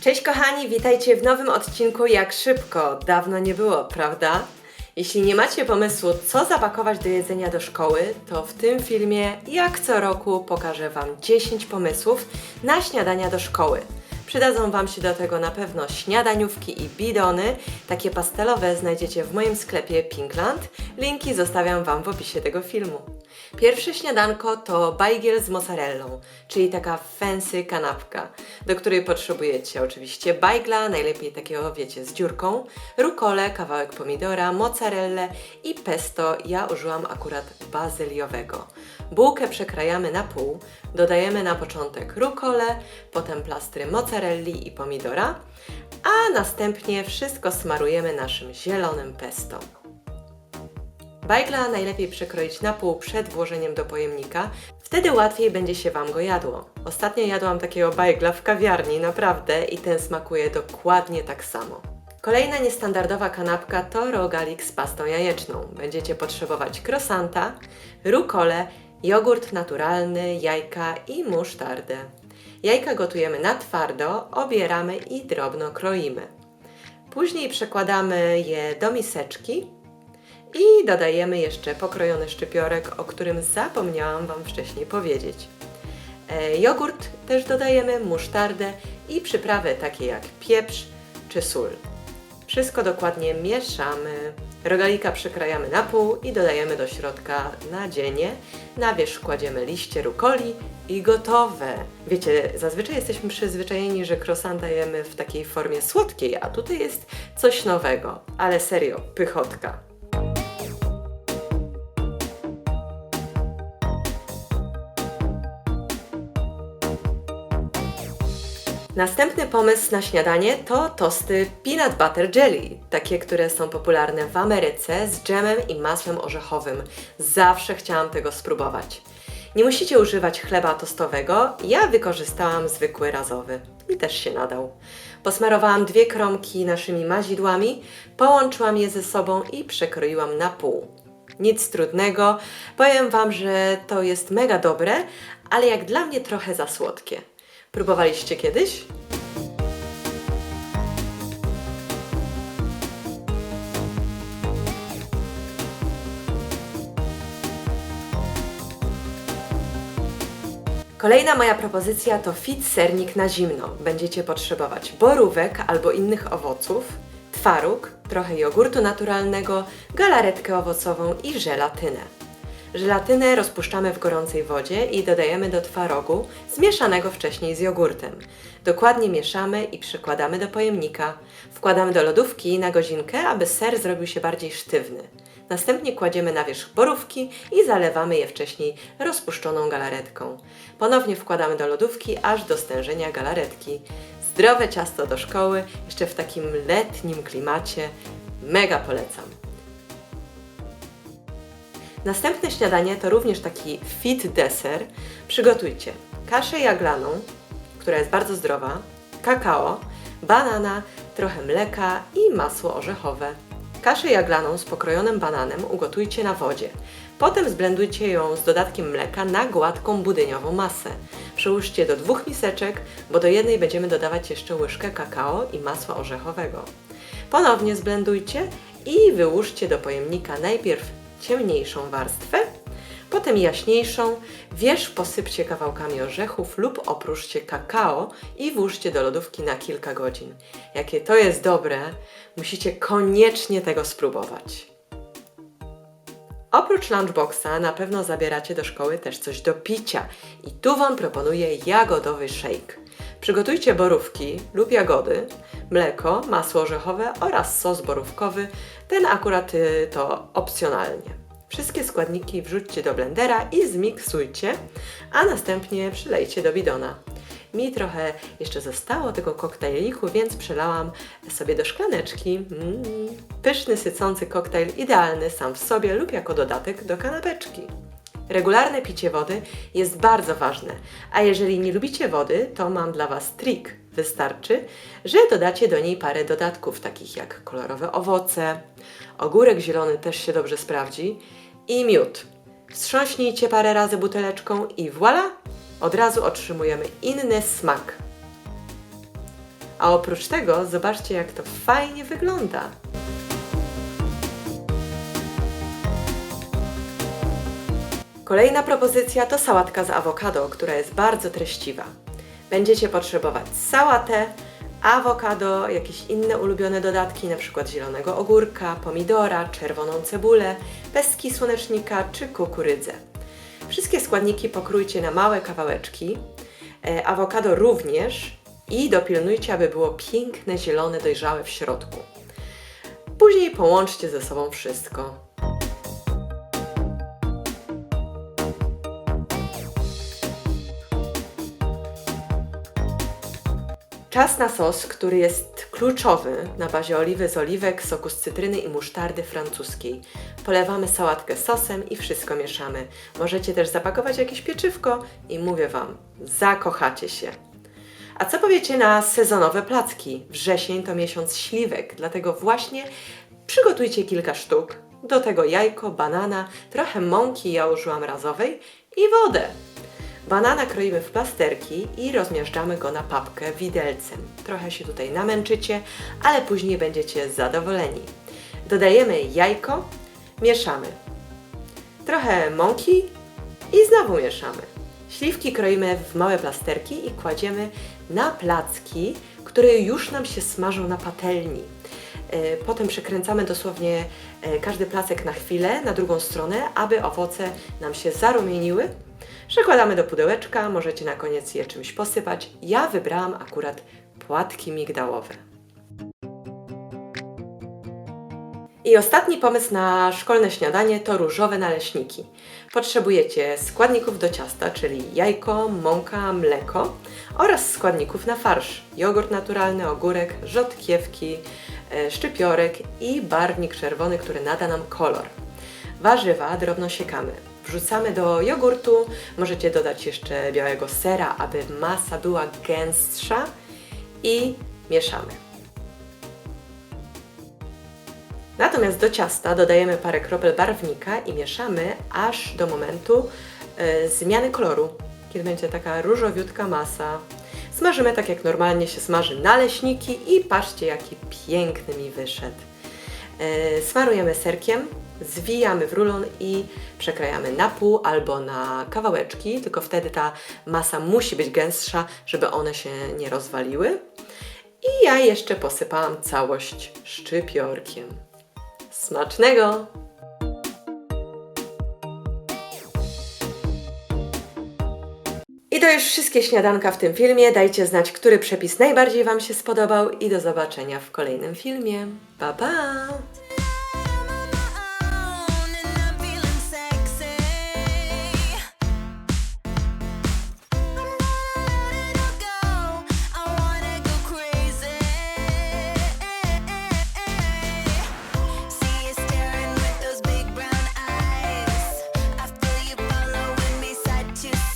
Cześć kochani, witajcie w nowym odcinku Jak szybko. Dawno nie było, prawda? Jeśli nie macie pomysłu, co zapakować do jedzenia do szkoły, to w tym filmie, jak co roku, pokażę Wam 10 pomysłów na śniadania do szkoły. Przydadzą Wam się do tego na pewno śniadaniówki i bidony. Takie pastelowe znajdziecie w moim sklepie Pinkland. Linki zostawiam Wam w opisie tego filmu. Pierwsze śniadanko to bajgiel z mozzarellą, czyli taka fancy kanapka, do której potrzebujecie oczywiście bajgla, najlepiej takiego wiecie z dziurką, rukolę, kawałek pomidora, mozzarellę i pesto. Ja użyłam akurat bazyliowego. Bułkę przekrajamy na pół, dodajemy na początek rukolę, potem plastry mozzarelli i pomidora, a następnie wszystko smarujemy naszym zielonym pesto. Bajgla najlepiej przekroić na pół przed włożeniem do pojemnika, wtedy łatwiej będzie się Wam go jadło. Ostatnio jadłam takiego bajgla w kawiarni, naprawdę, i ten smakuje dokładnie tak samo. Kolejna niestandardowa kanapka to rogalik z pastą jajeczną. Będziecie potrzebować krosanta, rukolę, jogurt naturalny, jajka i musztardę. Jajka gotujemy na twardo, obieramy i drobno kroimy. Później przekładamy je do miseczki i dodajemy jeszcze pokrojony szczypiorek, o którym zapomniałam Wam wcześniej powiedzieć. E, jogurt też dodajemy, musztardę i przyprawy takie jak pieprz czy sól. Wszystko dokładnie mieszamy. Rogalika przykrajamy na pół i dodajemy do środka nadzienie. Na wierzch kładziemy liście rukoli i gotowe. Wiecie, zazwyczaj jesteśmy przyzwyczajeni, że croissant dajemy w takiej formie słodkiej, a tutaj jest coś nowego. Ale serio, pychotka. Następny pomysł na śniadanie to tosty peanut butter jelly, takie, które są popularne w Ameryce z dżemem i masłem orzechowym. Zawsze chciałam tego spróbować. Nie musicie używać chleba tostowego, ja wykorzystałam zwykły razowy i też się nadał. Posmarowałam dwie kromki naszymi mazidłami, połączyłam je ze sobą i przekroiłam na pół. Nic trudnego, powiem Wam, że to jest mega dobre, ale jak dla mnie trochę za słodkie. Próbowaliście kiedyś? Kolejna moja propozycja to fit sernik na zimno. Będziecie potrzebować borówek albo innych owoców, twaróg, trochę jogurtu naturalnego, galaretkę owocową i żelatynę. Żelatynę rozpuszczamy w gorącej wodzie i dodajemy do twarogu zmieszanego wcześniej z jogurtem. Dokładnie mieszamy i przykładamy do pojemnika. Wkładamy do lodówki na godzinkę, aby ser zrobił się bardziej sztywny. Następnie kładziemy na wierzch borówki i zalewamy je wcześniej rozpuszczoną galaretką. Ponownie wkładamy do lodówki aż do stężenia galaretki. Zdrowe ciasto do szkoły, jeszcze w takim letnim klimacie. Mega polecam. Następne śniadanie to również taki fit deser. Przygotujcie kaszę jaglaną, która jest bardzo zdrowa, kakao, banana, trochę mleka i masło orzechowe. Kaszę jaglaną z pokrojonym bananem ugotujcie na wodzie. Potem zblendujcie ją z dodatkiem mleka na gładką budyniową masę. Przełóżcie do dwóch miseczek, bo do jednej będziemy dodawać jeszcze łyżkę kakao i masła orzechowego. Ponownie zblendujcie i wyłóżcie do pojemnika najpierw ciemniejszą warstwę, potem jaśniejszą, wierzch posypcie kawałkami orzechów lub opróżcie kakao i włóżcie do lodówki na kilka godzin. Jakie to jest dobre, musicie koniecznie tego spróbować. Oprócz lunchboxa na pewno zabieracie do szkoły też coś do picia i tu Wam proponuję jagodowy shake. Przygotujcie borówki lub jagody, mleko, masło orzechowe oraz sos borówkowy. Ten akurat y, to opcjonalnie. Wszystkie składniki wrzućcie do blendera i zmiksujcie, a następnie przylejcie do bidona. Mi trochę jeszcze zostało tego koktajliku, więc przelałam sobie do szklaneczki. Mm, pyszny, sycący koktajl, idealny sam w sobie lub jako dodatek do kanapeczki. Regularne picie wody jest bardzo ważne, a jeżeli nie lubicie wody, to mam dla Was trik. Wystarczy, że dodacie do niej parę dodatków, takich jak kolorowe owoce, ogórek zielony też się dobrze sprawdzi i miód. Wstrząśnijcie parę razy buteleczką i voilà! Od razu otrzymujemy inny smak. A oprócz tego zobaczcie jak to fajnie wygląda. Kolejna propozycja to sałatka z awokado, która jest bardzo treściwa. Będziecie potrzebować sałatę, awokado, jakieś inne ulubione dodatki, np. zielonego ogórka, pomidora, czerwoną cebulę, pestki słonecznika czy kukurydzę. Wszystkie składniki pokrójcie na małe kawałeczki, e, awokado również i dopilnujcie, aby było piękne, zielone, dojrzałe w środku. Później połączcie ze sobą wszystko. Czas na sos, który jest kluczowy na bazie oliwy z oliwek, soku z cytryny i musztardy francuskiej. Polewamy sałatkę sosem i wszystko mieszamy. Możecie też zapakować jakieś pieczywko i mówię Wam, zakochacie się. A co powiecie na sezonowe placki? Wrzesień to miesiąc śliwek, dlatego właśnie przygotujcie kilka sztuk. Do tego jajko, banana, trochę mąki ja użyłam razowej i wodę. Banana kroimy w plasterki i rozmieszczamy go na papkę widelcem. Trochę się tutaj namęczycie, ale później będziecie zadowoleni. Dodajemy jajko, mieszamy. Trochę mąki i znowu mieszamy. Śliwki kroimy w małe plasterki i kładziemy na placki, które już nam się smażą na patelni. E, Potem przekręcamy dosłownie e, każdy placek na chwilę na drugą stronę, aby owoce nam się zarumieniły. Przekładamy do pudełeczka, możecie na koniec je czymś posypać. Ja wybrałam akurat płatki migdałowe. I ostatni pomysł na szkolne śniadanie to różowe naleśniki. Potrzebujecie składników do ciasta, czyli jajko, mąka, mleko oraz składników na farsz: jogurt naturalny, ogórek, rzodkiewki, e, szczypiorek i barwnik czerwony, który nada nam kolor. Warzywa drobno siekamy. Wrzucamy do jogurtu, możecie dodać jeszcze białego sera, aby masa była gęstsza i mieszamy. Natomiast do ciasta dodajemy parę kropel barwnika i mieszamy aż do momentu e, zmiany koloru, kiedy będzie taka różowiutka masa. Smażymy tak jak normalnie się smaży naleśniki i patrzcie jaki piękny mi wyszedł. E, smarujemy serkiem, zwijamy w rulon i przekrajamy na pół albo na kawałeczki, tylko wtedy ta masa musi być gęstsza, żeby one się nie rozwaliły. I ja jeszcze posypałam całość szczypiorkiem. Smacznego! I to już wszystkie śniadanka w tym filmie. Dajcie znać, który przepis najbardziej Wam się spodobał i do zobaczenia w kolejnym filmie. Pa pa!